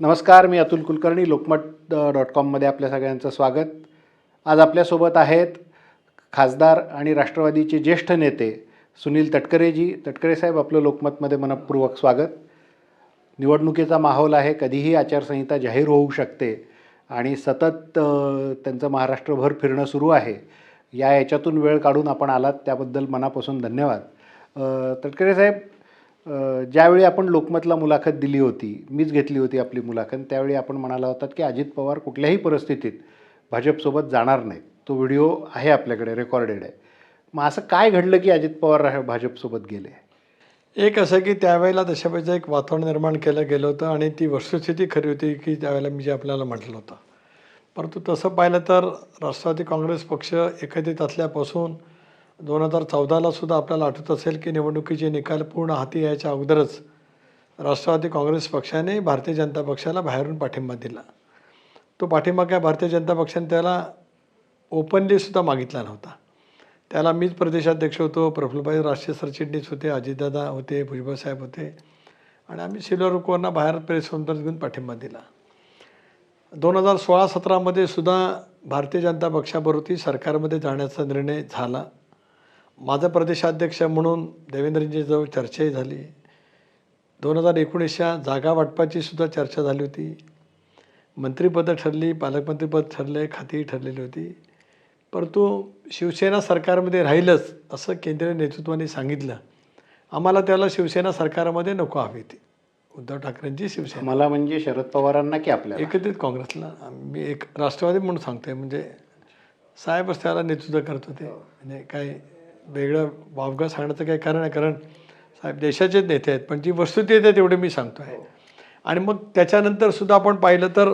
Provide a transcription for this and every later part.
नमस्कार मी अतुल कुलकर्णी लोकमत डॉट कॉममध्ये आपल्या सगळ्यांचं स्वागत. आज आपल्यासोबत आहेत खासदार आणि राष्ट्रवादीचे ज्येष्ठ नेते सुनील तटकरेजी. तटकरे साहेब आपलं लोकमतमध्ये मनपूर्वक स्वागत. निवडणुकीचा माहोल आहे कधीही आचारसंहिता जाहीर होऊ शकते आणि सतत त्यांचं महाराष्ट्रभर फिरणं सुरू आहे. या याच्यातून वेळ काढून आपण आलात त्याबद्दल मनापासून धन्यवाद. तटकरे साहेब ज्यावेळी आपण लोकमतला मुलाखत दिली होती मीच घेतली होती आपली मुलाखत त्यावेळी आपण म्हणाला होतात की अजित पवार कुठल्याही परिस्थितीत भाजपसोबत जाणार नाहीत. तो व्हिडिओ आहे आपल्याकडे रेकॉर्डेड आहे. मग असं काय घडलं की अजित पवार भाजपसोबत गेले? एक असं की त्यावेळेला दशापेचं एक वातावरण निर्माण केलं गेलं होतं आणि ती वस्तुस्थिती खरी होती की त्यावेळेला मी जे आपल्याला म्हटलं होतं. परंतु तसं पाहिलं तर राष्ट्रवादी काँग्रेस पक्ष एकत्रित असल्यापासून दोन हजार चौदाला सुद्धा आपल्याला आठवत असेल की निवडणुकीचे निकाल पूर्ण हाती यायच्या अगोदरच राष्ट्रवादी काँग्रेस पक्षाने भारतीय जनता पक्षाला बाहेरून पाठिंबा दिला. तो पाठिंबा काय? भारतीय जनता पक्षाने त्याला ओपनलीसुद्धा मागितला नव्हता. त्याला मीच प्रदेशाध्यक्ष होतो प्रफुल्लभाई राष्ट्रीय सरचिटणीस होते अजितदादा होते भुजबळसाहेब होते आणि आम्ही सिल्वर रुकवरना बाहेर प्रेस कॉन्फरन्स घेऊन पाठिंबा दिला. दोन हजार सोळा सतरामध्ये सुद्धा भारतीय जनता पक्षाबरोबर सरकारमध्ये जाण्याचा निर्णय झाला. माझं प्रदेशाध्यक्ष म्हणून देवेंद्रजीजवळ चर्चाही झाली. दोन हजार एकोणीसच्या जागा वाटपाची सुद्धा चर्चा झाली होती. मंत्रिपदं ठरली पालकमंत्रीपद ठरले खातीही ठरलेली होती. परंतु शिवसेना सरकारमध्ये राहीलच असं केंद्रीय नेतृत्वाने सांगितलं. आम्हाला त्याला शिवसेना सरकारमध्ये नको हवी होती. उद्धव ठाकरेंची शिवसेना. मला म्हणजे शरद पवारांना की आपल्याला? एकत्रित काँग्रेसला. मी एक राष्ट्रवादी म्हणून सांगतोय. म्हणजे साहेबच त्याला नेतृत्व करत होते. म्हणजे काही वेगळं वावगं सांगण्याचं काही कारण आहे कारण साहेब देशाचेच नेते आहेत पण जी वस्तुस्थिती आहे तेवढे मी सांगतो आहे आणि मग त्याच्यानंतर सुद्धा आपण पाहिलं तर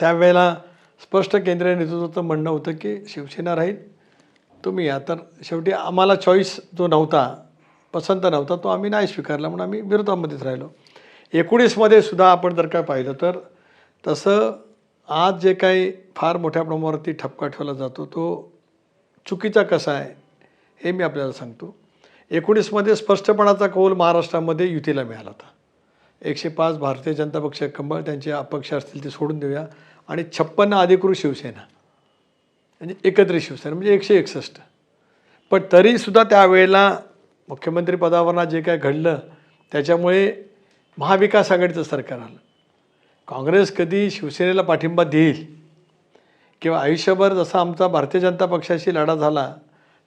त्यावेळेला स्पष्ट केंद्रीय नेतृत्वाचं म्हणणं होतं की शिवसेना राहील तुम्ही या. तर शेवटी आम्हाला चॉईस जो नव्हता पसंत नव्हता तो आम्ही नाही स्वीकारला म्हणून आम्ही विरोधामध्येच राहिलो. एकोणीसमध्ये सुद्धा आपण जर काय पाहिलं तर तसं आज जे काही फार मोठ्या प्रमाणावरती ठपका ठेवला जातो तो चुकीचा कसा आहे? हे मी आपल्याला सांगतो. एकोणीसमध्ये स्पष्टपणाचा कौल महाराष्ट्रामध्ये युतीला मिळाला होता. एकशे पाच भारतीय जनता पक्ष कंबळ त्यांचे अपक्ष असतील ते सोडून देऊया. आणि छप्पन्न अधिकृत शिवसेना. म्हणजे एकत्रित शिवसेना म्हणजे एकशे एकसष्ट. पण तरीसुद्धा त्यावेळेला मुख्यमंत्री पदावर जे काय घडलं त्याच्यामुळे महाविकास आघाडीचं सरकार आलं. काँग्रेस कधी शिवसेनेला पाठिंबा देईल? किंवा आयुष्यभर जसा आमचा भारतीय जनता पक्षाशी लढा झाला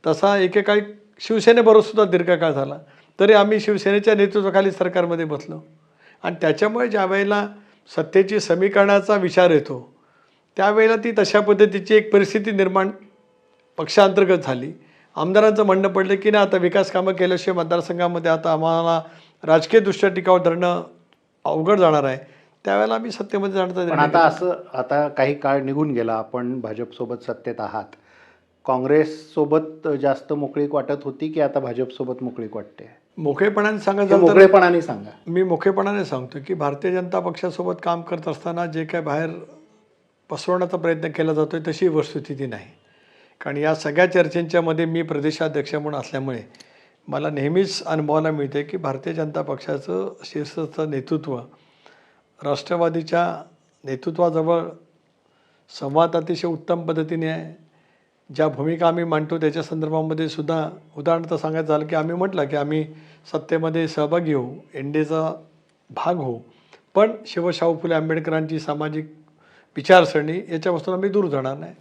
तसा एकेकाळी शिवसेनेबरोबर सुद्धा दीर्घकाळ झाला. तरी आम्ही शिवसेनेच्या नेतृत्वाखाली सरकारमध्ये बसलो. आणि त्याच्यामुळे ज्या वेळेला सत्तेची समीकरणाचा विचार येतो त्यावेळेला ती तशा पद्धतीची एक परिस्थिती निर्माण पक्षांतर्गत झाली. आमदारांचं म्हणणं पडलं की नाही आता विकास कामं केल्याशिवाय मतदारसंघामध्ये आता आम्हाला राजकीयदृष्ट्या टिकाव धरणं अवघड जाणार आहे. त्यावेळेला आम्ही सत्तेमध्ये जाण्याचा निर्णय आता असं आता काही काळ निघून गेला आपण भाजपसोबत सत्तेत आहात. काँग्रेससोबत जास्त मोकळीक वाटत होती की आता भाजपसोबत मोकळीक वाटते? मोकळेपणाने सांगायचं तर मोकळेपणाने सांगा. मी मोकळेपणाने सांगतो की भारतीय जनता पक्षासोबत काम करत असताना जे काय बाहेर पसरवण्याचा प्रयत्न केला जातो आहे तशी वस्तुस्थिती नाही. कारण या सगळ्या चर्चेंच्यामध्ये मी प्रदेशाध्यक्ष म्हणून असल्यामुळे मला नेहमीच अनुभवायला मिळते की भारतीय जनता पक्षाचं शीर्षस्थं नेतृत्व राष्ट्रवादीच्या नेतृत्वाजवळ संवाद अतिशय उत्तम पद्धतीने आहे. ज्या भूमिका आम्ही मांडतो त्याच्या संदर्भामध्ये सुद्धा उदाहरणार्थ सांगायचं झालं की आम्ही म्हटलं की आम्ही सत्तेमध्ये सहभागी होऊ एन डी एचा भाग होऊ. पण शिवशाहू फुले आंबेडकरांची सामाजिक विचारसरणी याच्यापासून आम्ही दूर जाणार नाही.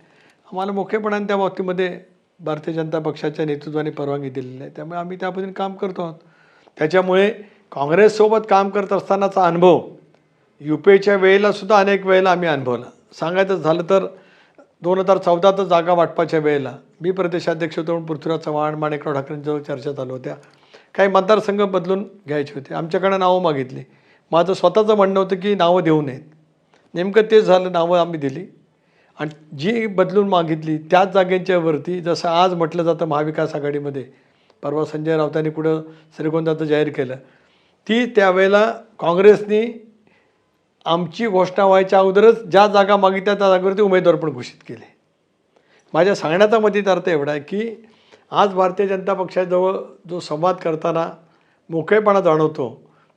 आम्हाला मोठेपणाने त्या बाबतीमध्ये भारतीय जनता पक्षाच्या नेतृत्वाने परवानगी दिलेली आहे त्यामुळे आम्ही त्या पद्धतीने काम करतो आहोत. त्याच्यामुळे काँग्रेससोबत काम करत असतानाचा अनुभव यू पी एच्या वेळेला सुद्धा अनेक वेळेला आम्ही अनुभवला. सांगायचं झालं तर दोन हजार चौदात जागा वाटपाच्या वेळेला. मी प्रदेशाध्यक्ष होतो म्हणून पृथ्वीराज चव्हाण माणिकराव ठाकरेंजवळ चर्चा चालू होत्या. काही मतदारसंघ बदलून घ्यायचे होते. आमच्याकडं नावं मागितली. माझं स्वतःचं म्हणणं होतं की नावं देऊ नयेत. नेमकं तेच झालं नावं आम्ही दिली. आणि जी बदलून मागितली त्याच जागेंच्यावरती जसं आज म्हटलं जातं महाविकास आघाडीमध्ये परवा संजय राऊतांनी कुठं श्रीगोंदाचं जाहीर केलं ती त्यावेळेला काँग्रेसनी आमची घोषणा व्हायच्या अगोदरच ज्या जागा मागितल्या त्या जागेवरती उमेदवार पण घोषित केले. माझ्या सांगण्याचा मतीत अर्थ एवढा आहे की आज भारतीय जनता पक्षाजवळ जो संवाद करताना मोकळेपणा जाणवतो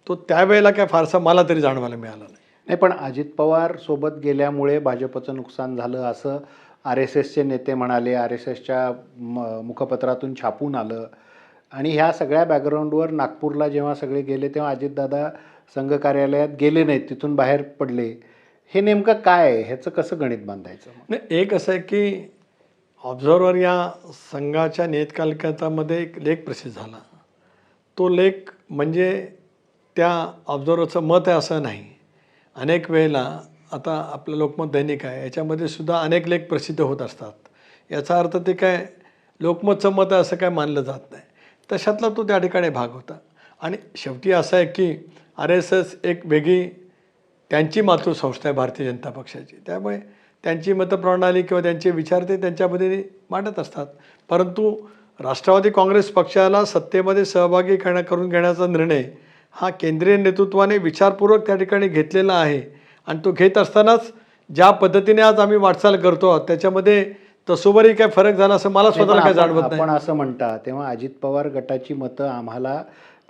तो त्यावेळेला काय फारसा मला तरी जाणवायला मिळाला नाही. नाही पण अजित पवार सोबत गेल्यामुळे भाजपचं नुकसान झालं असं आर एस एसचे नेते म्हणाले आर एस एसच्या म मुखपत्रातून छापून आलं. आणि ह्या सगळ्या बॅकग्राऊंडवर नागपूरला जेव्हा सगळे गेले तेव्हा अजितदादा संघ कार्यालयात गेले नाहीत तिथून बाहेर पडले. हे नेमकं काय आहे? ह्याचं कसं गणित बांधायचं नाही एक असं आहे की ऑब्झर्वर या संघाच्या नियतकालिकामध्ये एक लेख प्रसिद्ध झाला. तो लेख म्हणजे त्या ऑब्झर्वरचं मत आहे असं नाही. अनेक वेळेला आता आपलं लोकमत दैनिक आहे याच्यामध्ये सुद्धा अनेक लेख प्रसिद्ध होत असतात. याचा अर्थ ते काय लोकमतचं मत आहे असं काय मानलं जात नाही. तशातला तो त्या ठिकाणी भाग होता. आणि शेवटी असं आहे की आर एस एस एक वेगळी त्यांची मातृसंस्था आहे भारतीय जनता पक्षाची. त्यामुळे त्यांची मतप्रणाली किंवा त्यांचे विचार ते त्यांच्यामध्ये मांडत असतात. परंतु राष्ट्रवादी काँग्रेस पक्षाला सत्तेमध्ये सहभागी करण्या करून घेण्याचा निर्णय हा केंद्रीय नेतृत्वाने विचारपूर्वक त्या ठिकाणी घेतलेला आहे. आणि तो घेत असतानाच ज्या पद्धतीने आज आम्ही वाटचाल करतो आहोत, त्याच्यामध्ये तसोबरी काय फरक झाला असं मला स्वतःला काय जाणवत नाही. आपण असं म्हणता तेव्हा अजित पवार गटाची मतं आम्हाला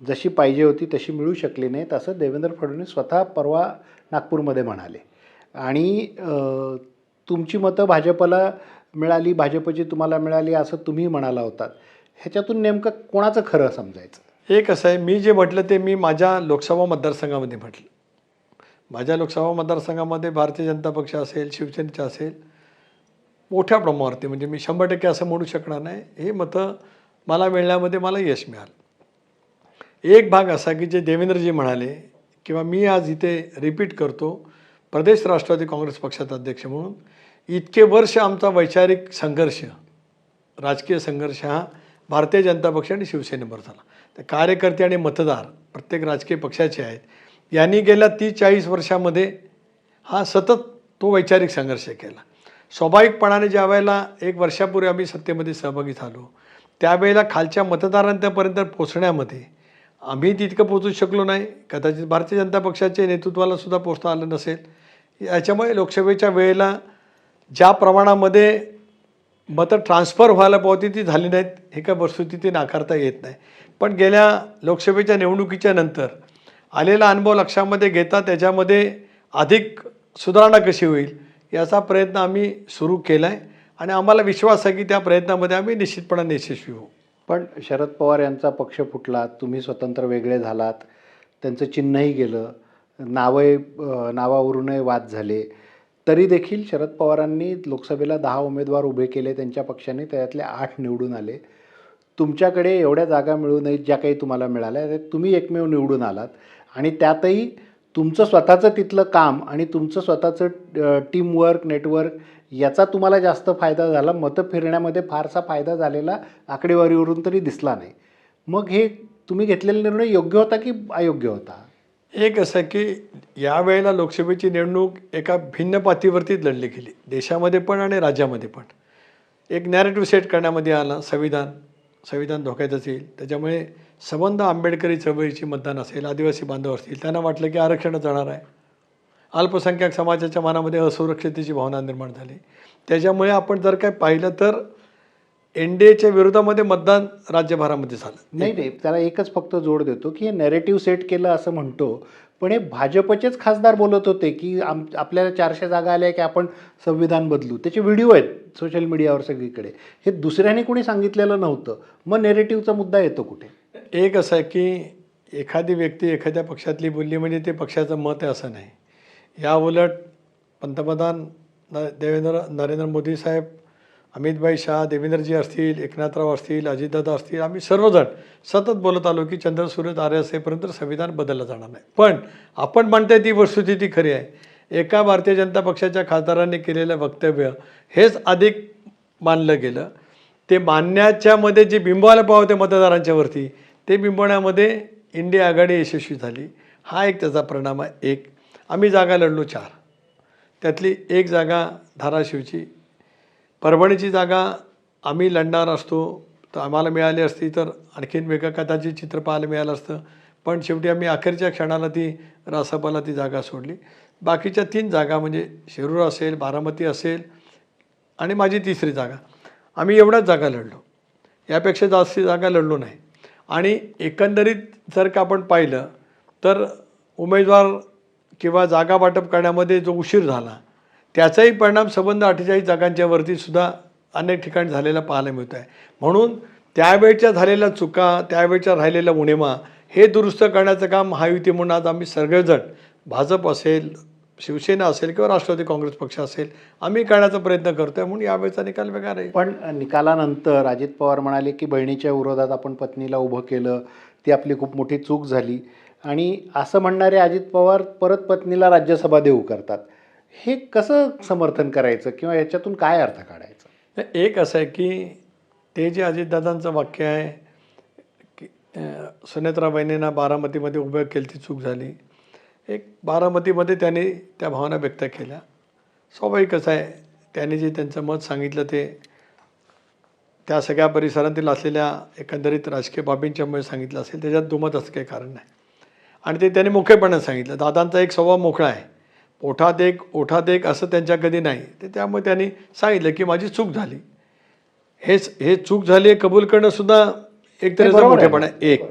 जशी पाहिजे होती तशी मिळू शकली नाहीत असं देवेंद्र फडणवीस स्वतः परवा नागपूरमध्ये म्हणाले. आणि तुमची मतं भाजपला मिळाली भाजपची तुम्हाला मिळाली असं तुम्ही म्हणाला होतात ह्याच्यातून नेमकं कोणाचं खरं समजायचं? एक असं आहे मी जे म्हटलं ते मी माझ्या लोकसभा मतदारसंघामध्ये म्हटलं. माझ्या लोकसभा मतदारसंघामध्ये भारतीय जनता पक्ष असेल शिवसेनेचा असेल मोठ्या प्रमाणावरती म्हणजे मी शंभर टक्के असं म्हणू शकणार नाही. हे मतं मला मिळण्यामध्ये मला यश मिळालं. एक भाग असा की जे देवेंद्रजी म्हणाले किंवा मी आज इथे रिपीट करतो प्रदेश राष्ट्रवादी काँग्रेस पक्षाचा अध्यक्ष म्हणून इतके वर्ष आमचा वैचारिक संघर्ष राजकीय संघर्ष हा भारतीय जनता पक्ष आणि शिवसेनेवर झाला. तर कार्यकर्ते आणि मतदार प्रत्येक राजकीय पक्षाचे आहेत यांनी गेल्या तीस चाळीस वर्षामध्ये हा सतत तो वैचारिक संघर्ष केला. स्वाभाविकपणाने ज्या वेळेला एक वर्षापूर्वी आम्ही सत्तेमध्ये सहभागी झालो त्यावेळेला खालच्या मतदारांपर्यंत पोचण्यामध्ये आम्ही तितकं पोचू शकलो नाही. कदाचित भारतीय जनता पक्षाच्या नेतृत्वाला सुद्धा पोचता आलं नसेल. याच्यामुळे लोकसभेच्या वेळेला ज्या प्रमाणामध्ये मतं ट्रान्सफर व्हायला पावती ती झाली नाहीत हे काय वस्तुस्थिती नाकारता येत नाही. पण गेल्या लोकसभेच्या निवडणुकीच्या नंतर आलेला अनुभव लक्षामध्ये घेता त्याच्यामध्ये अधिक सुधारणा कशी होईल याचा प्रयत्न आम्ही सुरू केला आहे आणि आम्हाला विश्वास आहे की त्या प्रयत्नामध्ये आम्ही निश्चितपणाने यशस्वी होऊ. पण शरद पवार यांचा पक्ष फुटला तुम्ही स्वतंत्र वेगळे झालात त्यांचं चिन्हही गेलं नावही नावावरूनही वाद झाले. तरी देखील शरद पवारांनी लोकसभेला दहा उमेदवार उभे केले त्यांच्या पक्षाने त्यातले आठ निवडून आले. तुमच्याकडे एवढ्या जागा मिळू नयेत ज्या काही तुम्हाला मिळाल्या त्या तुम्ही एकमेव निवडून आलात. आणि त्यातही तुमचं स्वतःचं तिथलं काम आणि तुमचं स्वतःचं टीमवर्क नेटवर्क याचा तुम्हाला जास्त फायदा झाला. मतं फिरण्यामध्ये फारसा फायदा झालेला आकडेवारीवरून तरी दिसला नाही. मग हे तुम्ही घेतलेला निर्णय योग्य होता की अयोग्य होता? एक असं की यावेळेला लोकसभेची निवडणूक एका भिन्न पातळीवरतीच लढली गेली. देशामध्ये पण आणि राज्यामध्ये पण. एक नॅरेटिव्ह सेट करण्यामध्ये आला. संविधान संविधान धोक्यातच येईल. त्याच्यामुळे संबंध आंबेडकरी चळवळीची मतदान असेल आदिवासी बांधव असतील त्यांना वाटलं की आरक्षणच जाणार आहे. अल्पसंख्याक समाजाच्या मनामध्ये असुरक्षितेची भावना निर्माण झाली. त्याच्यामुळे आपण जर काय पाहिलं तर एन डी एच्या विरोधामध्ये मतदान राज्यभरामध्ये झालं. नाही नाही त्याला एकच फक्त जोड देतो की हे नॅरेटिव्ह सेट केलं असं म्हणतो. पण हे भाजपचेच खासदार बोलत होते की आम आपल्याला चारशे जागा आल्या की आपण संविधान बदलू. त्याचे व्हिडिओ आहेत सोशल मीडियावर सगळीकडे. हे दुसऱ्याने कोणी सांगितलेलं नव्हतं. मग नेरेटिव्हचा मुद्दा येतो कुठे? एक असं आहे की एखादी व्यक्ती एखाद्या पक्षातली बोलली म्हणजे ते पक्षाचं मत आहे असं नाही. या उलट पंतप्रधान न देवेंद्र नरेंद्र मोदी साहेब अमितभाई शाह देवेंद्रजी असतील एकनाथराव असतील अजितदादा असतील आम्ही सर्वजण सतत बोलत आलो की चंद्र सूर्य तारे असेपर्यंत संविधान बदललं जाणार नाही. पण आपण म्हणताय ती वस्तुस्थिती खरी आहे. एका भारतीय जनता पक्षाच्या खासदारांनी केलेलं वक्तव्य हेच अधिक मानलं गेलं. ते मानण्याच्यामध्ये जे बिंबवायला पावते मतदारांच्यावरती ते बिंबवण्यामध्ये इंडिया आघाडी यशस्वी झाली. हा एक त्याचा परिणाम आहे. एक आम्ही जागा लढलो चार. त्यातली एक जागा धाराशिवची. परभणीची जागा आम्ही लढणार असतो तर आम्हाला मिळाली असती तर आणखीन वेगळं कदाचित चित्र पाहायला मिळालं असतं. पण शेवटी आम्ही अखेरच्या क्षणाला ती रासपाला ती जागा सोडली. बाकीच्या तीन जागा म्हणजे शिरूर असेल बारामती असेल आणि माझी तिसरी जागा. आम्ही एवढ्याच जागा लढलो. यापेक्षा जास्त जागा लढलो नाही. आणि एकंदरीत जर का आपण पाहिलं तर उमेदवार किंवा जागा वाटप करण्यामध्ये जो उशीर झाला त्याचाही परिणाम संबंध अठ्ठेचाळीस जागांच्या वरती सुद्धा अनेक ठिकाणी झालेला पाहायला मिळत आहे म्हणून त्यावेळच्या झालेल्या चुका त्यावेळच्या राहिलेल्या उणिमा हे दुरुस्त करण्याचं काम महायुती म्हणून आज आम्ही सगळेजण भाजप असेल शिवसेना असेल किंवा राष्ट्रवादी काँग्रेस पक्ष असेल आम्ही करण्याचा प्रयत्न करतोय म्हणून यावेळेचा निकाल वेगळा आहे. पण निकालानंतर अजित पवार म्हणाले की बहिणीच्या विरोधात आपण पत्नीला उभं केलं ती आपली खूप मोठी चूक झाली. आणि असं म्हणणारे अजित पवार परत पत्नीला राज्यसभा देऊ करतात. हे कसं समर्थन करायचं किंवा याच्यातून काय अर्थ काढायचा? एक असं आहे की ते जे अजितदादांचं वाक्य आहे की सुनेत्रा बहिणींना बारामतीमध्ये उभं केली ती चूक झाली. एक बारामतीमध्ये त्यांनी त्या भावना व्यक्त केल्या. स्वाभाविकच आहे त्यांनी जे त्यांचं मत सांगितलं ते त्या सगळ्या परिसरातील असलेल्या एकंदरीत राजकीय बाबींच्यामुळे सांगितलं असेल. त्याच्यात दुमत असं काही कारण नाही. आणि ते त्यांनी मोकळेपणाने सांगितलं. दादांचा एक स्वभाव मोकळा आहे. ओठात एक ओठात एक असं त्यांच्या कधी नाही. ते त्यामुळे त्यांनी सांगितलं की माझी चूक झाली. हेच हे चूक झाली हे कबूल करणं सुद्धा एक तऱ्हेचा. मोठेपणा आहे. एक.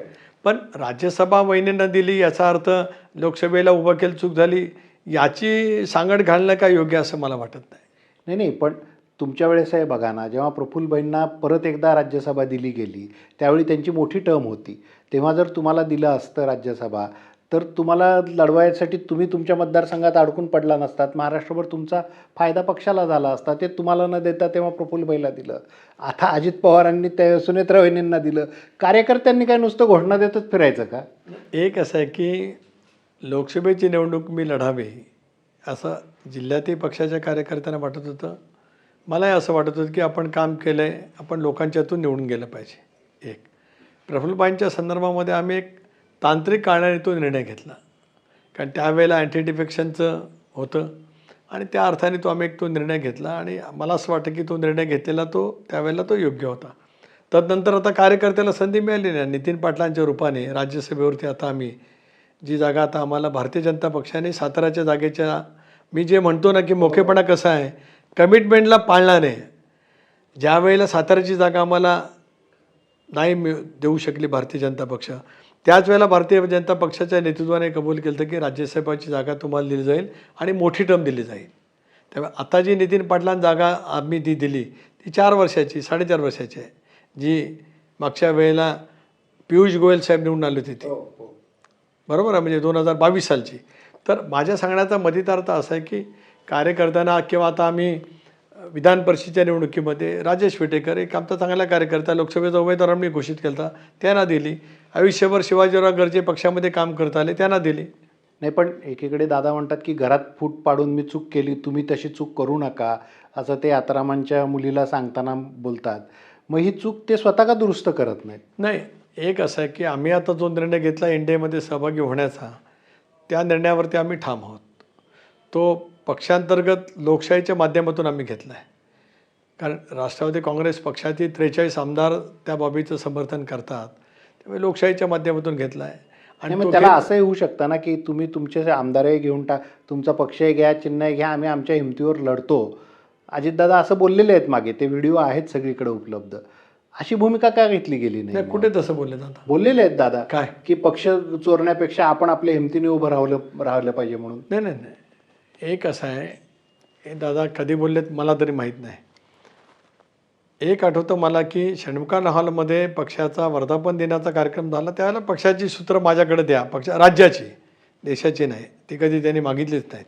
पण राज्यसभा वहिनींना दिली याचा अर्थ लोकसभेला उभं केलं चूक झाली याची सांगड घालणं काय योग्य असं मला वाटत नाही. नाही नाही पण तुमच्या वेळेस आहे बघा ना जेव्हा प्रफुल्लबाईंना परत एकदा राज्यसभा दिली गेली त्यावेळी त्यांची मोठी टर्म होती. तेव्हा जर तुम्हाला दिलं असतं राज्यसभा तर तुम्हाला लढवायसाठी तुम्ही तुमच्या मतदारसंघात अडकून पडला नसतात. महाराष्ट्रभर तुमचा फायदा पक्षाला झाला असता ते तुम्हाला न देता तेव्हा प्रफुल्लबाईला दिलं. आता अजित पवारांनी त्या सुनेत्रा वहिनींना दिलं. कार्यकर्त्यांनी काय नुसतं घोषणा देतच फिरायचं का? एक असं आहे की लोकसभेची निवडणूक मी लढावी असं जिल्ह्यातील पक्षाच्या कार्यकर्त्यांना वाटत होतं. मलाही असं वाटत होतं की आपण काम केलं आहे आपण लोकांच्यातून निवडून गेलं पाहिजे. एक. प्रफुल्लबाईंच्या संदर्भामध्ये आम्ही एक तांत्रिक कारणाने तो निर्णय घेतला. कारण त्यावेळेला अँटी डिफेक्शनचं होतं आणि त्या अर्थाने तो आम्ही एक तो निर्णय घेतला आणि मला असं वाटतं की तो निर्णय घेतलेला तो त्यावेळेला तो योग्य होता. तदनंतर आता कार्यकर्त्याला संधी मिळाली नाही. नितीन पाटलांच्या रूपाने राज्यसभेवरती आता आम्ही जी जागा आता आम्हाला भारतीय जनता पक्षाने साताऱ्याच्या जागेच्या मी जे म्हणतो ना की मोकेपणा कसा आहे कमिटमेंटला पाळणार आहे. ज्या वेळेला साताऱ्याची जागा आम्हाला नाही मिळ देऊ शकली भारतीय जनता पक्ष. त्याच वेळेला भारतीय जनता पक्षाच्या नेतृत्वाने कबूल केलं होतं की राज्यसभेची जागा तुम्हाला दिली जाईल आणि मोठी टर्म दिली जाईल. त्यामुळे आता जी नितीन पाटलां जागा आम्ही ती दिली ती चार वर्षाची साडेचार वर्षाची आहे. जी मागच्या वेळेला पियुष गोयल साहेब निवडून आले होते ती. बरोबर आहे? म्हणजे दोन हजार बावीस सालची. तर माझ्या सांगण्याचा मधितार्थ असा आहे की कार्यकर्त्यांना किंवा आता आम्ही विधान परिषदेच्या निवडणुकीमध्ये राजेश विटेकर एक आमचा चांगला कार्यकर्ता लोकसभेचा उमेदवार आम्ही घोषित केला त्यांना दिली. आयुष्यभर शिवाजीराव गर्जे पक्षामध्ये काम करत आले त्यांना दिली. नाही पण एकीकडे दादा म्हणतात की घरात फूट पाडून मी चूक केली तुम्ही तशी चूक करू नका असं ते आतारामांच्या मुलीला सांगताना बोलतात. मग ही चूक ते स्वतः का दुरुस्त करत नाहीत? नाही एक असं आहे की आम्ही आता जो निर्णय घेतला एनडीएमध्ये सहभागी होण्याचा त्या निर्णयावरती आम्ही ठाम आहोत. तो पक्षांतर्गत लोकशाहीच्या माध्यमातून आम्ही घेतला आहे कारण राष्ट्रवादी काँग्रेस पक्षाचे त्रेचाळीस आमदार त्या बाबीचं समर्थन करतात. त्यामुळे लोकशाहीच्या माध्यमातून घेतला आहे आणि मग त्याला असंही होऊ शकतं ना की तुम्ही तुमचे आमदारही घेऊन टाक तुमचा पक्षही घ्या चिन्हही घ्या आम्ही आमच्या हिमतीवर लढतो. अजितदादा असं बोललेले आहेत मागे ते व्हिडिओ आहेत सगळीकडे उपलब्ध. अशी भूमिका का घेतली गेली नाही? नाही कुठे तसं बोलले जातं बोललेले आहेत दादा काय? की पक्ष चोरण्यापेक्षा आपण आपल्या हिमतीने उभं राहलं राहिलं पाहिजे म्हणून. नाही नाही नाही. एक असं आहे हे दादा कधी बोललेत मला तरी माहीत नाही. एक आठवतं मला की षण्मुखा हॉलमध्ये पक्षाचा वर्धापन दिनाचा कार्यक्रम झाला त्यावेळेला पक्षाची सूत्र माझ्याकडे द्या पक्ष राज्याची देशाची नाही ती कधी त्यांनी मागितलीच नाहीत.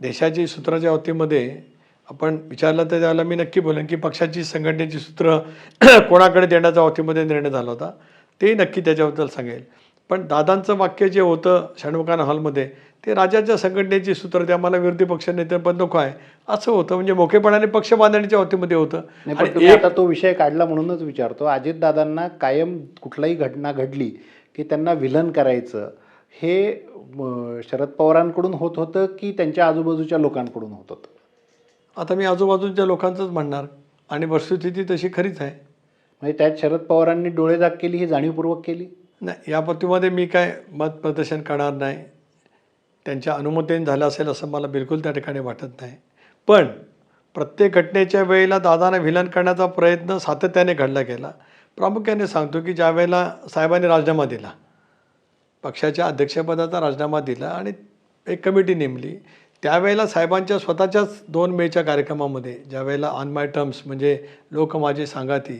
देशाची सूत्राच्या बाबतीमध्ये आपण विचारलं तर त्यावेळेला मी नक्की बोलेन की पक्षाची संघटनेची सूत्र कोणाकडे देण्याच्या बाबतीमध्ये निर्णय झाला होता ते नक्की त्याच्याबद्दल सांगेल. पण दादांचं वाक्य जे होतं षण्मुखाना हॉलमध्ये ते राज्याच्या संघटनेची सूत्र ते आम्हाला विरोधी पक्ष नेतेपद नको आहे. असं होतं म्हणजे मोकेपणाने पक्ष बांधण्याच्या बाबतीमध्ये होतं. आणि आता तो विषय काढला म्हणूनच विचारतो. अजितदादांना कायम कुठलाही घटना घडली की त्यांना विलन करायचं हे शरद पवारांकडून होत होतं की त्यांच्या आजूबाजूच्या लोकांकडून होत होतं? आता मी आजूबाजूच्या लोकांचंच म्हणणार. आणि वस्तुस्थिती तशी खरीच आहे. म्हणजे त्यात शरद पवारांनी डोळेजाग केली ही जाणीवपूर्वक केली? नाही या बाबतीमध्ये मी काय मत प्रदर्शन करणार नाही. त्यांच्या अनुमतीने झालं असेल असं मला बिलकुल त्या ठिकाणी वाटत नाही. पण प्रत्येक घटनेच्या वेळेला दादांना विलन करण्याचा प्रयत्न सातत्याने घडला गेला. प्रामुख्याने सांगतो की ज्यावेळेला साहेबांनी राजीनामा दिला पक्षाच्या अध्यक्षपदाचा राजीनामा दिला आणि एक कमिटी नेमली त्यावेळेला साहेबांच्या स्वतःच्याच दोन मेच्या कार्यक्रमामध्ये ज्यावेळेला ऑन माय टर्म्स म्हणजे लोक माझे सांगाती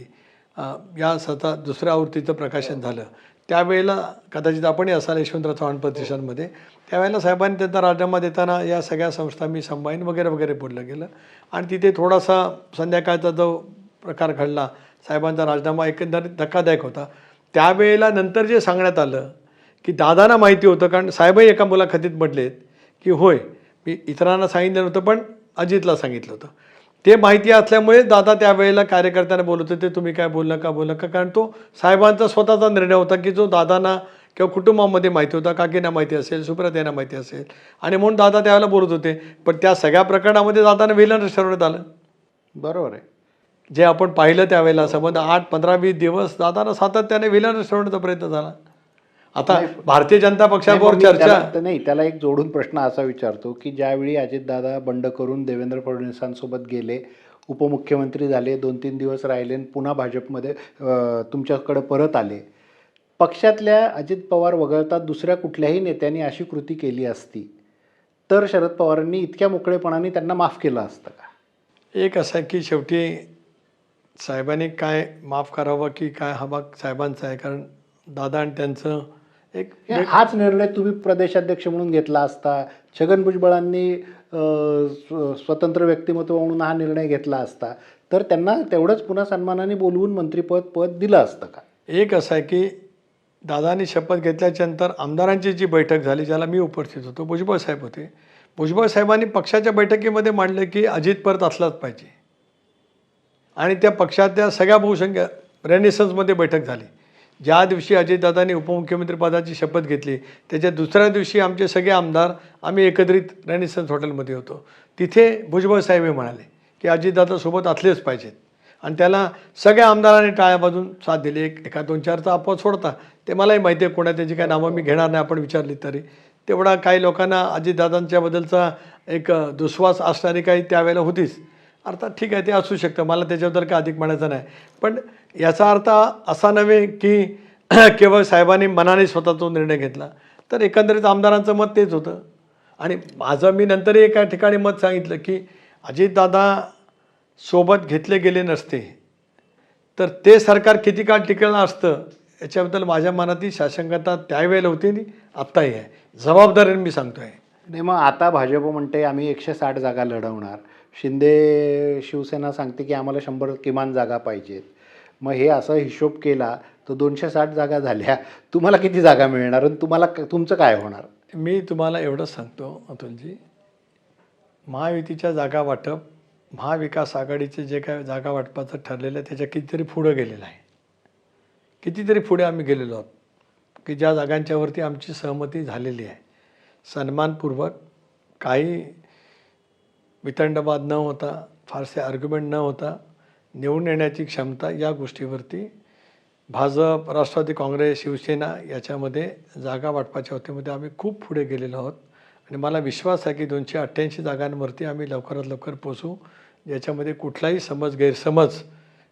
या स्वतः दुसऱ्या आवृत्तीचं प्रकाशन झालं त्यावेळेला कदाचित आपणही असाल यशवंतराव चव्हाण प्रतिष्ठानमध्ये त्यावेळेला साहेबांनी त्यांचा राजीनामा देताना या सगळ्या संस्था मी सांभाळीन वगैरे वगैरे बोललं गेलं. आणि तिथे थोडासा संध्याकाळचा जो प्रकार घडला साहेबांचा राजीनामा एकंदरीत धक्कादायक होता. त्यावेळेला नंतर जे सांगण्यात आलं की दादांना माहिती होतं कारण साहेबही एका मुलाखतीत म्हटलेत की होय मी इतरांना सांगितलं नव्हतं पण अजितला सांगितलं होतं. ते माहिती असल्यामुळे दादा त्यावेळेला कार्यकर्त्यांना बोलत होते तुम्ही काय बोलला का बोलला का? कारण तो साहेबांचा स्वतःचा निर्णय होता की जो दादांना किंवा कुटुंबामध्ये माहिती होता काकींना माहिती असेल सुप्रत यांना माहिती असेल. आणि म्हणून दादा त्यावेळेला बोलत होते पण त्या सगळ्या प्रकरणामध्ये दादांना विलन ठरवण्यात आलं. बरोबर आहे. जे आपण पाहिलं त्यावेळेला संबंध आठ पंधरा वीस दिवस दादानं सातत्याने विलन ठरवण्याचा प्रयत्न झाला. आता भारतीय जनता मी चर्चा नाही त्याला एक जोडून प्रश्न असा विचारतो की ज्यावेळी अजितदादा बंड करून देवेंद्र फडणवीसांसोबत गेले उपमुख्यमंत्री झाले दोन तीन दिवस राहिले आणि पुन्हा भाजपमध्ये तुमच्याकडे परत आले पक्षातल्या अजित पवार वगळता दुसऱ्या कुठल्याही नेत्यांनी अशी कृती केली असती तर शरद पवारांनी इतक्या मोकळेपणाने त्यांना माफ केलं असतं का? एक असं आहे की शेवटी साहेबांनी काय माफ करावं की काय हा भाग साहेबांचा आहे कारण दादा आणि त्यांचं एक हाच निर्णय तुम्ही प्रदेशाध्यक्ष म्हणून घेतला असता. छगन भुजबळांनी स्वतंत्र व्यक्तिमत्व म्हणून हा निर्णय घेतला असता. तर त्यांना तेवढंच पुन्हा सन्मानाने बोलवून मंत्रिपद पद दिलं असतं का? एक असं आहे की दादानी शपथ घेतल्याच्या नंतर आमदारांची जी बैठक झाली ज्याला मी उपस्थित होतो भुजबळ साहेब होते. भुजबळ साहेबांनी पक्षाच्या बैठकीमध्ये मांडलं की अजित परत असलाच पाहिजे. आणि त्या पक्षातल्या सगळ्या बहुसंख्य रेनेसन्समध्ये बैठक झाली. ज्या दिवशी अजितदादांनी उपमुख्यमंत्रीपदाची शपथ घेतली त्याच्या दुसऱ्या दिवशी आमचे सगळे आमदार आम्ही एकत्रित रेनेसन्स हॉटेलमध्ये होतो. तिथे भुजबळ साहेब हे म्हणाले की अजितदादासोबत असलेच पाहिजेत. आणि त्याला सगळ्या आमदारांनी टाळ्या बाजून साथ दिली. एक एका दोन चारचा अपवाद सोडता. ते मलाही माहिती आहे कोणा त्याची काय नावं मी घेणार नाही आपण विचारली तरी. तेवढा काही लोकांना अजितदादांच्याबद्दलचा एक दुस्वास असणारी काही त्यावेळेला होतीच. अर्थात ठीक आहे ते असू शकतं. मला त्याच्याबद्दल काय अधिक म्हणायचं नाही. पण याचा अर्थ असा नव्हे की केवळ साहेबांनी मनाने स्वतः तो निर्णय घेतला तर एकंदरीत आमदारांचं मत तेच होतं. आणि माझं मी नंतरही एका ठिकाणी मत सांगितलं की अजितदादा सोबत घेतले गेले नसते तर ते सरकार किती काळ टिकलं असतं याच्याबद्दल माझ्या मनातील शासंकता त्यावेळेला होती आणि आत्ताही आहे. जबाबदारीने मी सांगतो आहे नाही मग आता भाजप म्हणते आम्ही एकशे साठ जागा लढवणार. शिंदे शिवसेना सांगते की आम्हाला शंभर किमान जागा पाहिजेत. मग हे असा हिशोब केला तर दोनशे साठ जागा झाल्या. तुम्हाला किती जागा मिळणार आणि तुम्हाला क- तुमचं काय होणार? मी तुम्हाला एवढंच सांगतो अतुलजी. महायुतीच्या जागा वाटप महाविकास आघाडीचे जे काय जागा वाटपाचं ठरलेलं आहे त्याच्या कितीतरी पुढं गेलेलं आहे. कितीतरी पुढे आम्ही गेलेलो आहोत. की ज्या जागांच्यावरती आमची सहमती झालेली आहे. सन्मानपूर्वक काही वितंडवाद न होता फारसे आर्ग्युमेंट न होता निवडून येण्याची क्षमता या गोष्टीवरती भाजप राष्ट्रवादी काँग्रेस शिवसेना याच्यामध्ये जागा वाटपाच्या होतीमध्ये आम्ही खूप पुढे गेलेलो आहोत. आणि मला विश्वास आहे की दोनशे अठ्ठ्याऐंशी जागांवरती आम्ही लवकरात लवकर पोचू ज्याच्यामध्ये कुठलाही समज गैरसमज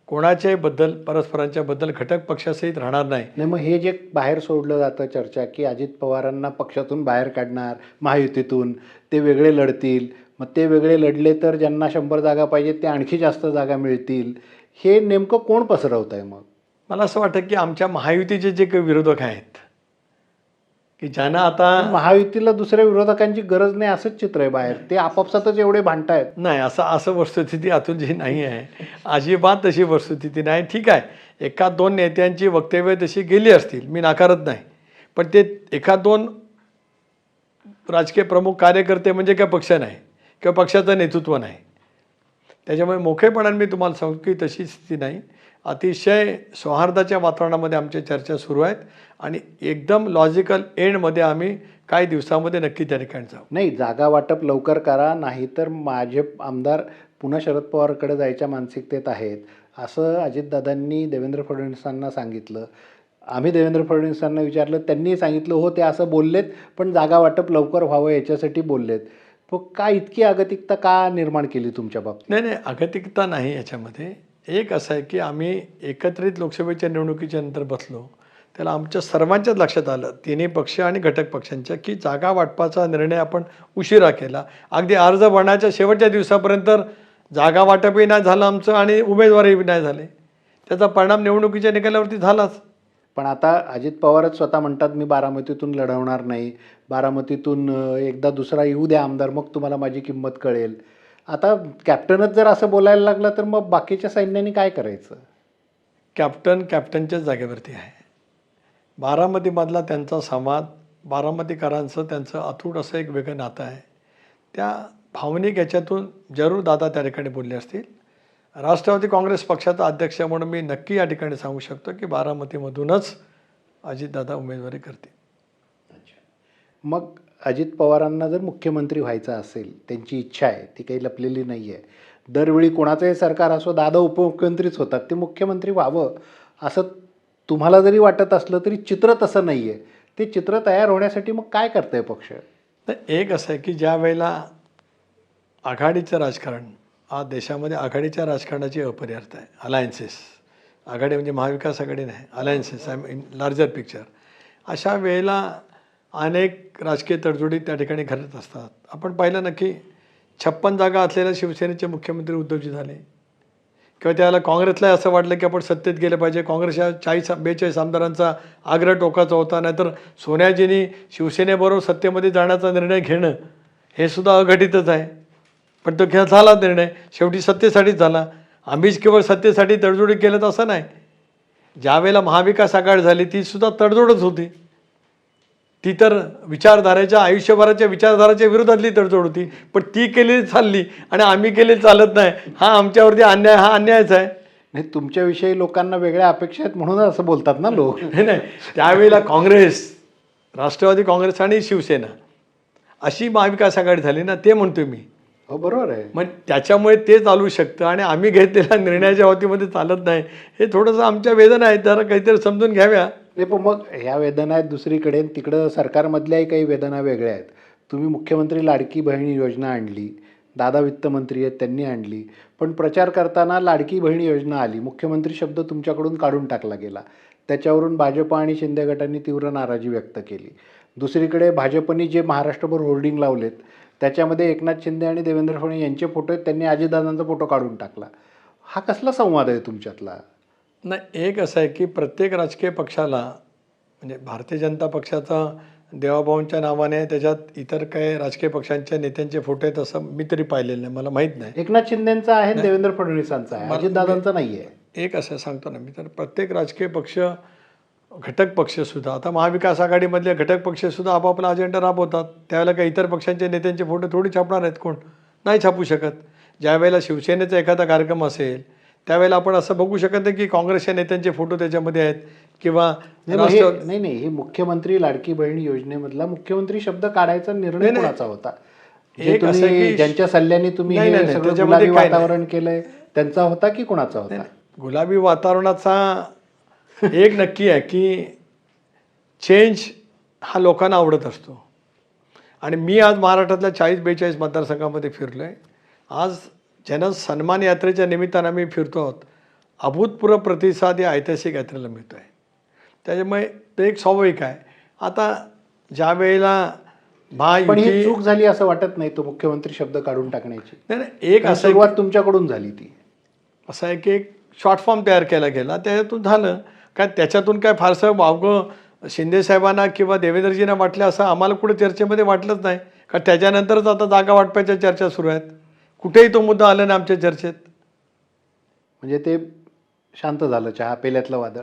कोणाच्याही बद्दल परस्परांच्या बद्दल घटक पक्षासहित राहणार नाही. नाही मग हे जे बाहेर सोडलं जातं चर्चा की अजित पवारांना पक्षातून बाहेर काढणार महायुतीतून ते वेगळे लढतील मग ते वेगळे लढले तर ज्यांना शंभर जागा पाहिजेत ते आणखी जास्त जागा मिळतील. हे नेमकं कोण पसरवत आहे मग? मला असं वाटतं की आमच्या महायुतीचे जे काही विरोधक आहेत की ज्यांना आता महायुतीला दुसऱ्या विरोधकांची गरज नाही असंच चित्र आहे बाहेर. ते आपापसातच एवढे भांडतायत. नाही असं असं वस्तुस्थिती अतुलजी नाही आहे. अजिबात तशी वस्तुस्थिती नाही. ठीक आहे एका दोन नेत्यांची वक्तव्य तशी गेली असतील मी नाकारत नाही. पण ते एका दोन राजकीय प्रमुख कार्यकर्ते म्हणजे काय पक्ष नाही. किंवा पक्षाचं नेतृत्व नाही. त्याच्यामुळे मोठेपणाने मी तुम्हाला सांगतो की तशी स्थिती नाही. अतिशय सौहार्दाच्या वातावरणामध्ये आमच्या चर्चा सुरू आहेत आणि एकदम लॉजिकल एंडमध्ये आम्ही काही दिवसामध्ये नक्की त्या ठिकाणी जाऊ. नाही जागा वाटप लवकर करा नाहीतर माझे आमदार पुन्हा शरद पवारकडे जायच्या मानसिकतेत आहेत. असं अजितदादांनी देवेंद्र फडणवीसांना सांगितलं. आम्ही देवेंद्र फडणवीसांना विचारलं त्यांनी सांगितलं हो ते असं बोललेत पण जागा वाटप लवकर व्हावं याच्यासाठी बोललेत. मग का इतकी अगतिकता का निर्माण केली तुमच्या बाबतीत? नाही नाही अगतिकता नाही याच्यामध्ये. एक असं आहे की आम्ही एकत्रित लोकसभेच्या निवडणुकीच्या नंतर बसलो. त्याला आमच्या सर्वांच्याच लक्षात आलं. तिन्ही पक्ष आणि घटक पक्षांच्या की जागा वाटपाचा निर्णय आपण उशिरा केला. अगदी अर्ज भरण्याच्या शेवटच्या दिवसापर्यंत जागा वाटपही नाही झालं आमचं आणि उमेदवारही नाही झाले. त्याचा परिणाम निवडणुकीच्या निकालावरती झालाच. पण आता अजित पवारच स्वतः म्हणतात मी बारामतीतून लढवणार नाही. बारामतीतून एकदा दुसरा येऊ द्या आमदार मग तुम्हाला माझी किंमत कळेल. आता कॅप्टनच जर असं बोलायला लागला तर मग बाकीच्या सैन्यानी काय करायचं? कॅप्टन कॅप्टनच्याच जागेवरती आहे. बारामतीमधला त्यांचा संवाद बारामतीकरांचं त्यांचं अथूट असं एक वेगळं नातं आहे. त्या भावनिक याच्यातून जरूर दादा त्या ठिकाणी बोलले असतील. राष्ट्रवादी काँग्रेस पक्षाचा अध्यक्ष म्हणून मी नक्की या ठिकाणी सांगू शकतो की बारामतीमधूनच अजितदादा उमेदवारी करतील. मग अजित पवारांना जर मुख्यमंत्री व्हायचं असेल त्यांची इच्छा आहे ती काही लपलेली नाही आहे दरवेळी कोणाचंही सरकार असो दादा उपमुख्यमंत्रीच होतात ते मुख्यमंत्री व्हावं असं तुम्हाला जरी वाटत असलं तरी चित्र तसं नाही आहे ते चित्र तयार होण्यासाठी मग काय करतंय पक्ष? तर एक असं आहे की ज्या वेळेला आघाडीचं राजकारण आज देशामध्ये आघाडीच्या राजकारणाची अपरिहार्थ आहे. अलायन्सेस आघाडी म्हणजे महाविकास आघाडी नाही. Alliances I in larger picture अशा वेळेला अनेक राजकीय तडजोडी त्या ठिकाणी घडत असतात. आपण पाहिलं ना की छप्पन जागा असलेल्या शिवसेनेचे मुख्यमंत्री उद्धवजी झाले. किंवा त्याला काँग्रेसला असं वाटलं की आपण सत्तेत गेलं पाहिजे. काँग्रेसच्या चाळीस बेचाळीस आमदारांचा आग्रह टोकाचा होता. नाहीतर सोन्याजींनी शिवसेनेबरोबर सत्तेमध्ये जाण्याचा निर्णय घेणं हे सुद्धा अघटितच आहे. पण तो खेळ झाला निर्णय. शेवटी सत्तेसाठीच झाला. आम्हीच केवळ सत्तेसाठी तडजोडी केलं तर असं नाही. ज्या वेळेला महाविकास आघाडी झाली ती सुद्धा तडजोडच होती. ती तर विचारधारेच्या आयुष्यभराच्या विचारधाराच्या विरोधातली तडजोड होती. पण ती केलेली चालली आणि आम्ही केलेली चालत नाही. हा आमच्यावरती अन्याय हा अन्यायच आहे. नाही तुमच्याविषयी लोकांना वेगळ्या अपेक्षा आहेत म्हणून असं बोलतात ना लोक. नाही नाही. त्यावेळेला काँग्रेस राष्ट्रवादी काँग्रेस आणि शिवसेना अशी महाविकास आघाडी झाली ना ते म्हणतोय मी. हो बरोबर आहे. मग त्याच्यामुळे ते चालू शकतं आणि आम्ही घेतलेल्या निर्णयाच्या बाबतीमध्ये चालत नाही. हे थोडंसं आमच्या वेदना आहेत जरा काहीतरी समजून घ्याव्या. नाही पण मग ह्या वेदना आहेत दुसरीकडे तिकडं सरकारमधल्याही काही वेदना वेगळ्या आहेत. तुम्ही मुख्यमंत्री लाडकी बहिणी योजना आणली दादा वित्तमंत्री आहेत त्यांनी आणली पण प्रचार करताना लाडकी बहिणी योजना आली. मुख्यमंत्री शब्द तुमच्याकडून काढून टाकला गेला. त्याच्यावरून भाजप आणि शिंदे गटांनी तीव्र नाराजी व्यक्त केली. दुसरीकडे भाजपनी जे महाराष्ट्रभर होर्डिंग लावलेत त्याच्यामध्ये एकनाथ शिंदे आणि देवेंद्र फडणवीस यांचे फोटो आहेत त्यांनी अजितदादांचा फोटो काढून टाकला. हा कसला संवाद आहे तुमच्यातला? नाही एक असं आहे की प्रत्येक राजकीय पक्षाला म्हणजे भारतीय जनता पक्षाचा देवाभाऊंच्या नावाने त्याच्यात इतर काही राजकीय पक्षांच्या नेत्यांचे फोटो आहेत असं मी तरी पाहिलेलं नाही मला माहीत नाही. एकनाथ शिंदेचा आहे देवेंद्र फडणवीसांचा आहे. अजितदादांचा नाही आहे एक असं सांगतो ना मी तर प्रत्येक राजकीय पक्ष घटक पक्षसुद्धा. आता महाविकास आघाडीमधले घटक पक्षसुद्धा आपापला अजेंडा राबवतात. त्यावेळेला काही इतर पक्षांच्या नेत्यांचे फोटो थोडी छापणार आहेत कोण? नाही छापू शकत. ज्या वेळेला शिवसेनेचा एखादा कार्यक्रम असेल त्यावेळेला आपण असं बघू शकत नाही की काँग्रेसच्या नेत्यांचे फोटो त्याच्यामध्ये आहेत किंवा नाही, नाही हे मुख्यमंत्री लाडकी बहीण योजनेमधला मुख्यमंत्री शब्द काढायचा निर्णय. कोणाचा होता? एक असं की- ज्यांच्या सल्ल्याने तुम्ही. वातावरण केलंय त्यांचा होता की कोणाचा होता? गुलाबी वातावरणाचा एक नक्की आहे की चेंज हा लोकांना आवडत असतो. आणि मी आज महाराष्ट्रातल्या चाळीस बेचाळीस मतदारसंघामध्ये फिरलो आहे आज जन सन्मान यात्रेच्या निमित्तानं आम्ही फिरतो आहोत अभूतपूर्व प्रतिसाद या ऐतिहासिक यात्रेला मिळतो आहे त्याच्यामुळे ते एक स्वाभाविक आहे. आता ज्या वेळेला महायुती चूक झाली असं वाटत नाही तो मुख्यमंत्री शब्द काढून टाकण्याची. नाही नाही, एक असं सुरुवात तुमच्याकडून झाली ती. असं आहे की एक शॉर्ट फॉर्म तयार केला गेला. त्याच्यातून झालं काय त्याच्यातून काय फारसं वावगं शिंदे साहेबांना किंवा देवेंद्रजींना वाटलं असं आम्हाला कुठे चर्चेमध्ये वाटलंच नाही. कारण त्याच्यानंतरच आता जागा वाटपाच्या चर्चा सुरू आहेत. कुठेही तो मुद्दा आला नाही आमच्या चर्चेत. म्हणजे ते शांत झालं चहा पेल्यातलं वादळ.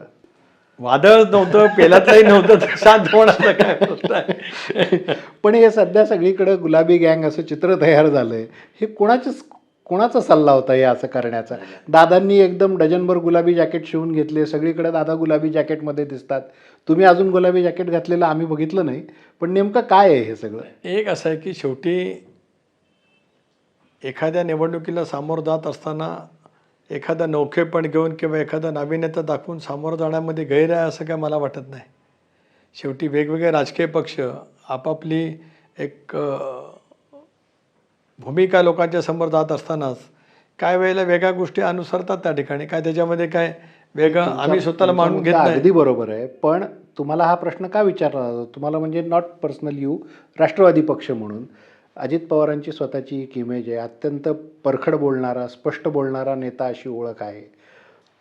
वादळ नव्हतं पेलातही नव्हतं तर शांत होण्याचा काय प्रश्न आहे? पण हे सध्या सगळीकडे गुलाबी गँग असं चित्र तयार झालंय. हे कोणाचंच कोणाचा सल्ला होता हे असं करण्याचा? दादांनी एकदम डझनभर गुलाबी जॅकेट शिवून घेतले. सगळीकडे दादा गुलाबी जॅकेटमध्ये दिसतात. तुम्ही अजून गुलाबी जॅकेट घातलेलं आम्ही बघितलं नाही. पण नेमकं काय आहे हे सगळं? एक असं आहे की शेवटी एखाद्या निवडणुकीला सामोरं जात असताना एखादा नौखेपण घेऊन किंवा एखादा नाविन्यता दाखवून सामोरं जाण्यामध्ये गैर आहे असं काय मला वाटत नाही. शेवटी वेगवेगळे राजकीय पक्ष आपापली एक भूमिका लोकांच्या समोर जात असतानाच काय वेळेला वेगळ्या गोष्टी अनुसरतात त्या ठिकाणी. काय त्याच्यामध्ये काय वेगळं आम्ही स्वतःला मानून घेत नाही. अगदी बरोबर आहे. पण तुम्हाला हा प्रश्न का विचारला जातो? तुम्हाला म्हणजे नॉट पर्सनल यू राष्ट्रवादी पक्ष म्हणून. अजित पवारांची स्वतःची एक इमेज आहे. अत्यंत परखड बोलणारा स्पष्ट बोलणारा नेता अशी ओळख आहे.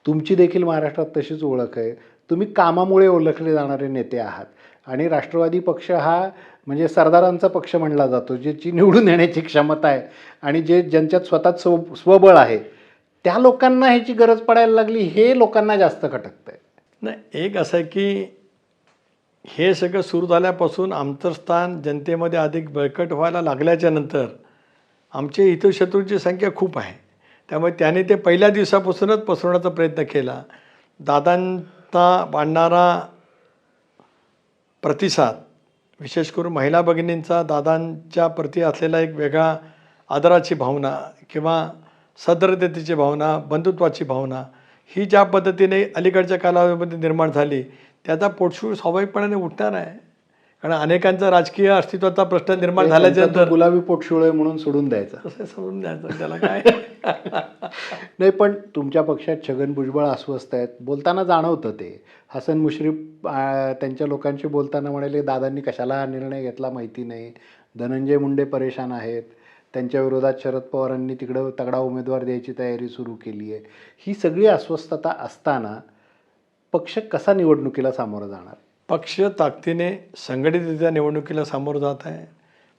तुमची देखील महाराष्ट्रात तशीच ओळख आहे. तुम्ही कामामुळे ओळखले जाणारे नेते आहात. आणि राष्ट्रवादी पक्ष हा म्हणजे सरदारांचा पक्ष म्हणला जातो ज्याची निवडून येण्याची क्षमता आहे आणि जे ज्यांच्यात स्वतः स्व स्वबळ आहे त्या लोकांना ह्याची गरज पडायला लागली हे लोकांना जास्त खटकतं आहे नाही एक असं आहे की हे सगळं सुरू झाल्यापासून आमचं स्थान जनतेमध्ये अधिक बळकट व्हायला लागल्याच्या नंतर आमचे हितशत्रूंची संख्या खूप आहे. त्यामुळे त्याने ते पहिल्या दिवसापासूनच पसरवण्याचा प्रयत्न केला. दादांचा वाढणारा प्रतिसाद विशेष करून महिला भगिनींचा दादांच्या प्रती असलेला एक वेगळा आदराची भावना किंवा सदृढतेची भावना बंधुत्वाची भावना ही ज्या पद्धतीने अलीकडच्या कालावधीमध्ये निर्माण झाली त्याचा पोटशूळ स्वाभाविकपणाने उठणार आहे. कारण अनेकांचा राजकीय अस्तित्वाचा प्रश्न निर्माण झाल्याच्यानंतर गुलाबी पोटशुळे म्हणून सोडून द्यायचा. कसं समजून द्यायचं त्याला काय. नाही पण तुमच्या पक्षात छगन भुजबळ अस्वस्थ आहेत. बोलताना जाणवतं ते. हसन मुश्रीफ त्यांच्या लोकांशी बोलताना म्हणाले दादांनी कशाला हा निर्णय घेतला माहिती नाही. धनंजय मुंडे परेशान आहेत. त्यांच्या विरोधात शरद पवारांनी तिकडं तगडा उमेदवार द्यायची तयारी सुरू केली आहे. ही सगळी अस्वस्थता असताना पक्ष कसा निवडणुकीला सामोरं जाणार? पक्ष ताकदीने संघटितरित्या निवडणुकीला सामोरं जात आहे.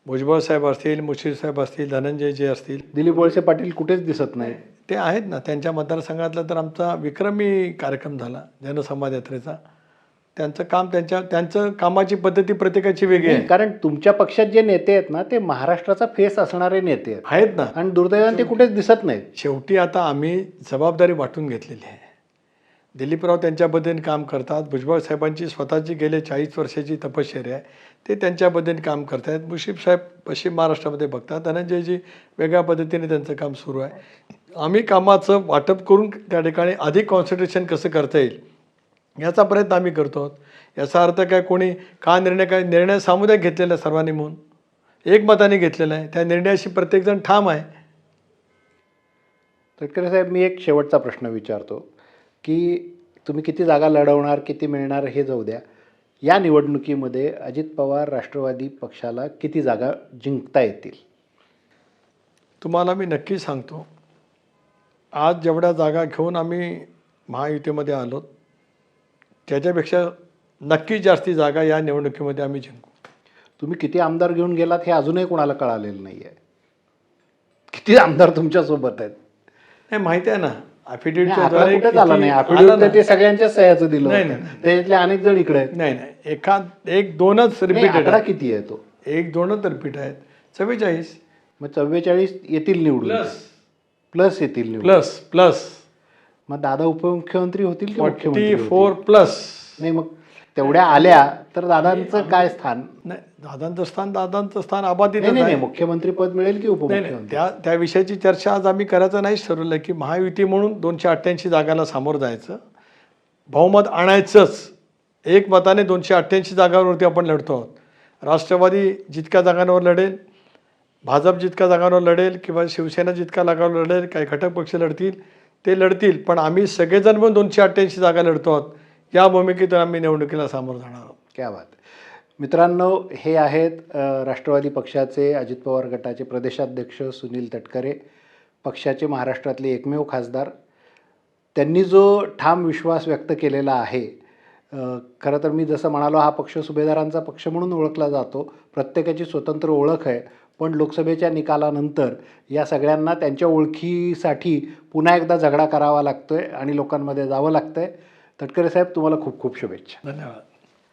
भुजबळ साहेब असतील मुश्रीफ साहेब असतील धनंजयजी असतील. दिलीप वळसे पाटील कुठेच दिसत नाही. ते आहेत ना. त्यांच्या मतदारसंघातला तर आमचा विक्रमी कार्यक्रम झाला जनसंवाद यात्रेचा. त्यांचं काम त्यांच्या त्यांचं कामाची पद्धती प्रत्येकाची वेगळी आहे. कारण तुमच्या पक्षात जे नेते आहेत ना ते महाराष्ट्राचा फेस असणारे नेते आहेत ना. आणि दुर्दैवाने ते कुठेच दिसत नाहीत. शेवटी आता आम्ही जबाबदारी वाटून घेतलेली आहे. दिलीपराव त्यांच्या पद्धतीने काम करतात. भुजबळ साहेबांची स्वतःची गेले चाळीस वर्षाची तपश्चर्या आहे. ते त्यांच्या पद्धतीने काम करत आहेत. मुश्रीफ साहेब पश्चिम महाराष्ट्रामध्ये बघतात. धनंजयजी वेगळ्या पद्धतीने त्यांचं काम सुरू आहे. आम्ही कामाचं वाटप करून त्या ठिकाणी अधिक कॉन्सन्ट्रेशन कसं करता येईल याचा प्रयत्न आम्ही करतो आहोत. याचा अर्थ काय? कोणी का निर्णय काय? निर्णय सामुदायिक घेतलेला आहे सर्वांनी म्हणून एकमताने घेतलेला आहे. त्या निर्णयाशी प्रत्येकजण ठाम आहे. तटकरे साहेब मी एक शेवटचा प्रश्न विचारतो. की तुम्ही किती जागा लढवणार किती मिळणार हे जाऊ द्या. या निवडणुकीमध्ये अजित पवार राष्ट्रवादी पक्षाला किती जागा जिंकता येतील? तुम्हाला मी नक्की सांगतो आज जेवढ्या जागा घेऊन आम्ही महायुतीमध्ये आलो त्याच्यापेक्षा नक्की जास्ती जागा या निवडणुकीमध्ये आम्ही जिंकू. तुम्ही किती आमदार घेऊन गेलात हे अजूनही कोणाला कळालेलं नाही आहे किती आमदार तुमच्यासोबत आहेत? नाही माहिती आहे ना नाही ते सगळ्यांच्या सह्याचं दिलं नाही, होतं. नाही, त्याच्यातले अनेक जण इकडे आहेत. नाही नाही. एखाद एक दोनच आकडा किती आहे तो? एक दोनच रिपीट आहेत. चव्वेचाळीस. मग चव्वेचाळीस येतील निवडून. प्लस. प्लस येतील निवडून. Plus plus. मग दादा उपमुख्यमंत्री होतील की फोर्टी? Four plus. नाही मग तेवढ्या आल्या तर दादांचं काय स्थान? नाही दादांचं स्थान दादांचं स्थान आबाधित नाही नाही नाही, मुख्यमंत्री पद मिळेल की नाही नाही उपमुख्यमंत्री? त्या त्या विषयाची चर्चा आज आम्ही करायचं नाहीच ठरवलं की महायुती म्हणून दोनशे अठ्ठ्याऐंशी जागाला सामोरं जायचं. बहुमत आणायचंच. एक मताने दोनशे अठ्ठ्याऐंशी जागांवरती आपण लढतो आहोत. राष्ट्रवादी जितक्या जागांवर लढेल भाजप जितक्या जागांवर लढेल किंवा शिवसेना जितक्या जागांवर लढेल काही घटक पक्ष लढतील ते लढतील. पण आम्ही सगळेजण म्हणून दोनशे अठ्ठ्याऐंशी जागा लढतो आहोत. या भूमिकेतून आम्ही निवडणुकीला सामोरं जाणार आहोत. क्या बात. मित्रांनो हे आहेत राष्ट्रवादी पक्षाचे अजित पवार गटाचे प्रदेशाध्यक्ष सुनील तटकरे पक्षाचे महाराष्ट्रातले एकमेव खासदार. त्यांनी जो ठाम विश्वास व्यक्त केलेला आहे खरं तर मी जसं म्हणालो हा पक्ष सुभेदारांचा पक्ष म्हणून ओळखला जातो प्रत्येकाची स्वतंत्र ओळख आहे पण लोकसभेच्या निकालानंतर या सगळ्यांना त्यांच्या ओळखीसाठी पुन्हा एकदा झगडा करावा लागतो आहे आणि लोकांमध्ये जावं लागतं आहे तटकरे साहेब तुम्हाला खूप खूप शुभेच्छा. धन्यवाद.